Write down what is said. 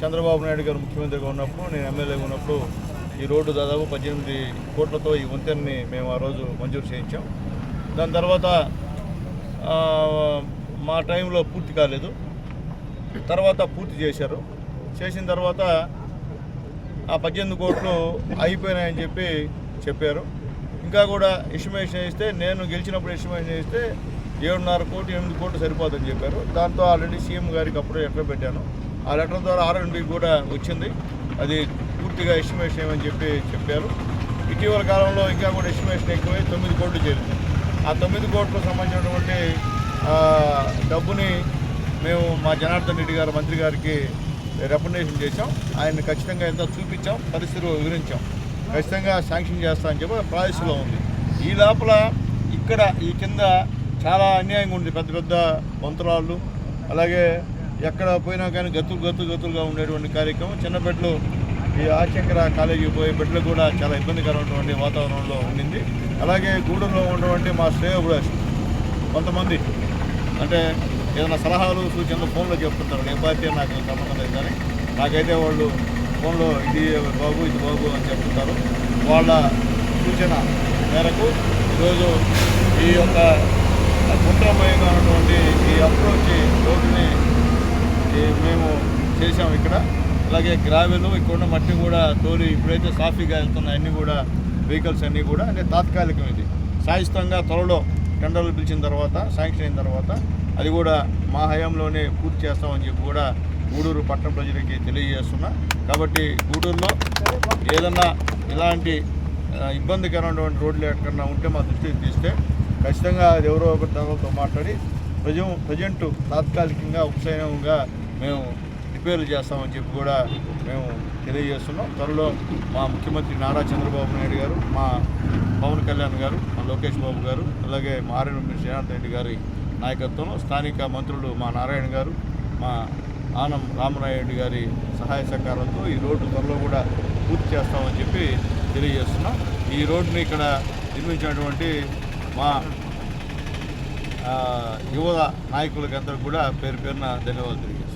చంద్రబాబు నాయుడు గారు ముఖ్యమంత్రిగా ఉన్నప్పుడు నేను ఎమ్మెల్యేగా ఉన్నప్పుడు ఈ రోడ్డు దాదాపు పద్దెనిమిది కోట్లతో ఈ వంతెనని మేము ఆ రోజు మంజూరు చేయించాం. దాని తర్వాత మా టైంలో పూర్తి కాలేదు. తర్వాత పూర్తి చేశారు. చేసిన తర్వాత ఆ పద్దెనిమిది కోట్లు అయిపోయినాయని చెప్పి చెప్పారు. ఇంకా కూడా ఎస్టిమేషన్ ఇస్తే నేను గెలిచినప్పుడు ఎస్టిమేషన్ చేస్తే ఏడున్నర కోటి ఎనిమిది కోట్లు సరిపోతుందని చెప్పారు. దాంతో ఆల్రెడీ సీఎం గారికి అప్పుడే ఎక్కడ పెట్టాను. ఆ లెటర్ ద్వారా ఆర్ఎండ్బి కూడా వచ్చింది. అది పూర్తిగా ఎస్టిమేషన్ ఏమని చెప్పి చెప్పారు. ఇటీవల కాలంలో ఇంకా కూడా ఎస్టిమేషన్ ఎక్కువై తొమ్మిది కోట్లు చేరింది. ఆ తొమ్మిది కోట్లకు సంబంధించినటువంటి డబ్బుని మేము మా జనార్దన్ రెడ్డి గారు మంత్రి గారికి రికమెండేషన్ చేశాం. ఆయన ఖచ్చితంగా ఎంత చూపించాం పరిస్థితులు వివరించాం. ఖచ్చితంగా శాంక్షన్ చేస్తామని చెప్పి ప్రాయస్లో ఉంది. ఈ లోపల ఇక్కడ ఈ కింద చాలా అన్యాయంగా ఉంది. పెద్ద పెద్ద మంత్రాలు అలాగే ఎక్కడ పోయినా కానీ గతులు గతులు గతులుగా ఉండేటువంటి కార్యక్రమం. చిన్న బిడ్డలు ఈ ఆచక్ర కాలేజీకి పోయే బిడ్డలు కూడా చాలా ఇబ్బందికరమైనటువంటి వాతావరణంలో ఉండింది. అలాగే గూడూరులో ఉన్నటువంటి మా శ్రేయోభిలాషులు కొంతమంది అంటే ఏదైనా సలహాలు సూచనలు ఫోన్లో చెప్తుంటారు. ఏ పార్టీ నాకు సంబంధం లేదు కానీ నాకైతే వాళ్ళు ఫోన్లో ఇది బాబు ఇది బాబు అని చెప్తుంటారు. వాళ్ళ సూచన మేరకు ఈరోజు ఈ యొక్క గుండ్రమయంగా ఉన్నటువంటి ఈ అప్రోచ్ రోడ్డుని ఈ మేము చేసాం ఇక్కడ. అలాగే గ్రావెలు ఇక్కడ ఉన్న మట్టి కూడా తోలి ఇప్పుడైతే సాఫీగా వెళ్తున్నాయి అన్నీ కూడా వెహికల్స్ అన్నీ కూడా. అంటే తాత్కాలికం ఇది. శాశ్వతంగా త్వరలో టెండర్లు పిలిచిన తర్వాత శాంక్షన్ అయిన తర్వాత అది కూడా మా హయాంలోనే పూర్తి చేస్తామని చెప్పి కూడా గూడూరు పట్టణ ప్రజలకి తెలియజేస్తున్నా. కాబట్టి గూడూరులో ఏదన్నా ఇలాంటి ఇబ్బందికరమైనటువంటి రోడ్లు ఎక్కడన్నా ఉంటే మా దృష్టికి తీస్తే ఖచ్చితంగా అది ఎవరో ఒకరి తరగతితో మాట్లాడి ప్రజ ప్రజెంట్ తాత్కాలికంగా ఉపశమనంగా మేము రిపేర్లు చేస్తామని చెప్పి కూడా మేము తెలియజేస్తున్నాం. త్వరలో మా ముఖ్యమంత్రి నారా చంద్రబాబు నాయుడు గారు మా పవన్ కళ్యాణ్ గారు మా లోకేష్ బాబు గారు అలాగే మా ఆర్ఎన్ శ్రీనాథ్ రెడ్డి గారి నాయకత్వంలో స్థానిక మంత్రులు మా నారాయణ గారు మా ఆనం రామనాయుడు గారి సహాయ సహకారంతో ఈ రోడ్డు త్వరలో కూడా పూర్తి చేస్తామని చెప్పి తెలియజేస్తున్నాం. ఈ రోడ్డుని ఇక్కడ నిర్మించినటువంటి మా యువ నాయకులకి కూడా పేరు పేరున ధన్యవాదాలు తెలియజేస్తున్నాం.